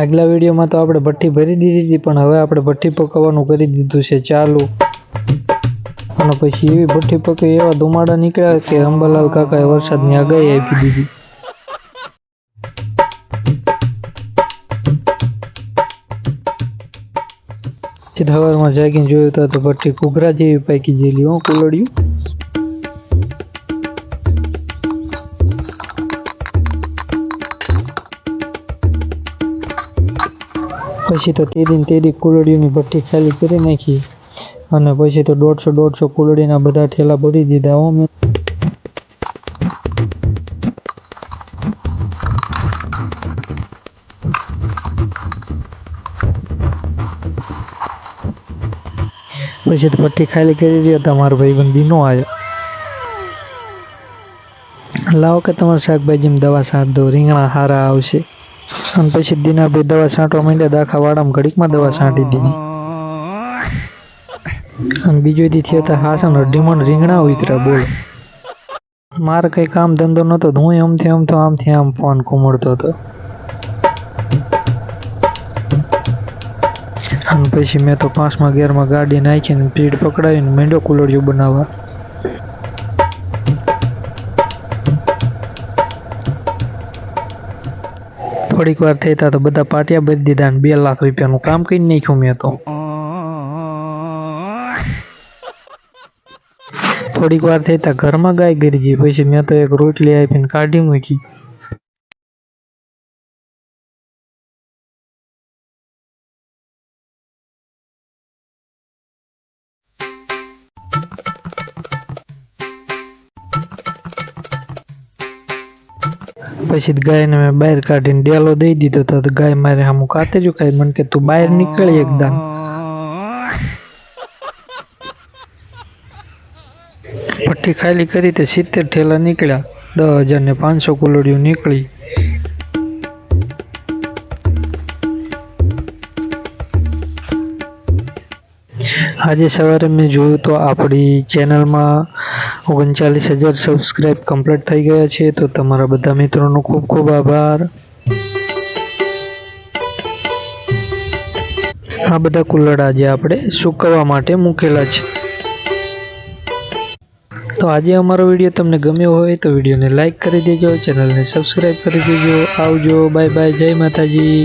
આગલા વિડીયોમાં તો આપણે ભઠ્ઠી ભરી દીધી હતી, પણ હવે આપણે ભઠ્ઠી પકવવાનું કરી દીધું છે ચાલુ. અને પછી એવી ભઠ્ઠી પકવી, એવા ધુમાડા નીકળ્યા કે અંબાલાલ કાકાએ વરસાદની આગાહી આપી દીધી. સીધા વારમાં જાગીને જોયું તો ભઠ્ઠી ઘૂઘરા જેવી પાકી જેલી હું, કુલડિયું. પછી તો તે દિન તે દી કુલડીઓની ભઠ્ઠી ખાલી કરી નાખી. અને પછી તો દોઢસો દોઢસો કુલડીના બધા ઠેલા ભરી દીધા. હો પછી તો ભઠ્ઠી ખાલી કરી રહ્યા હતા મારો ભાઈ નો આવ્યો. લાવો કે તમારા શાકભાજીમાં દવા સાર દો. રીંગણા હારા આવશે. અને પછી દીનાભાઈ દવા છાંટવા માંડ્યા દાખા વાડામાં ઘડીકમાં દવા છાંટી દીધી. અને બીજો દી થયો તો હાસન અઢીમણ રીંગણા ઉતરા બોલો. મારે કઈ કામ ધંધો નતો, તો હું આમથી આમ તો આમથી આમ ફોન કુમળતો હતો. અને પછી મેં તો પાંચમા ગેરમાં ગાડી નાખીને પીડ પકડાવીને મેંડો કુલડિયું બનાવવા. થોડીક વાર થઈ તા બધા પાટિયા ભરી દીધા ને બે લાખ રૂપિયાનું કામ કરી નાખ્યું મેં તો. થોડીક વાર થઈ તા ઘરમાં ગાય ગરી ગઈ પછી મેં તો એક રોટલી આપીને કાઢી મૂકી. પછી ગાયને મેં બહાર કાઢીને ડેલો દઈ દીધો તો ગાય મારે સામું કાતર્યું ખાઈ મને કે, તું બહાર નીકળી એકદમ પટ્ટી ખાલી કરી તે સિત્તેર ઠેલા નીકળ્યા. દસ હજાર ને પાંચસો કુલડીઓ નીકળી. આજે સવારે મેં જોયું તો આપણી ચેનલમાં ઓગણચાલીસ હજાર સબસ્ક્રાઈબ કમ્પ્લીટ થઈ ગયા છે, તો તમારા બધા મિત્રોનો ખૂબ ખૂબ આભાર. આ બધા કુલ્લડ આજે આપણે સૂકવવા માટે મૂકેલા છે. તો આજે અમારો વીડિયો તમને ગમ્યો હોય તો વિડીયોને લાઇક કરી દેજો, ચેનલને સબસ્ક્રાઈબ કરી દેજો. આવજો, બાય બાય, જય માતાજી.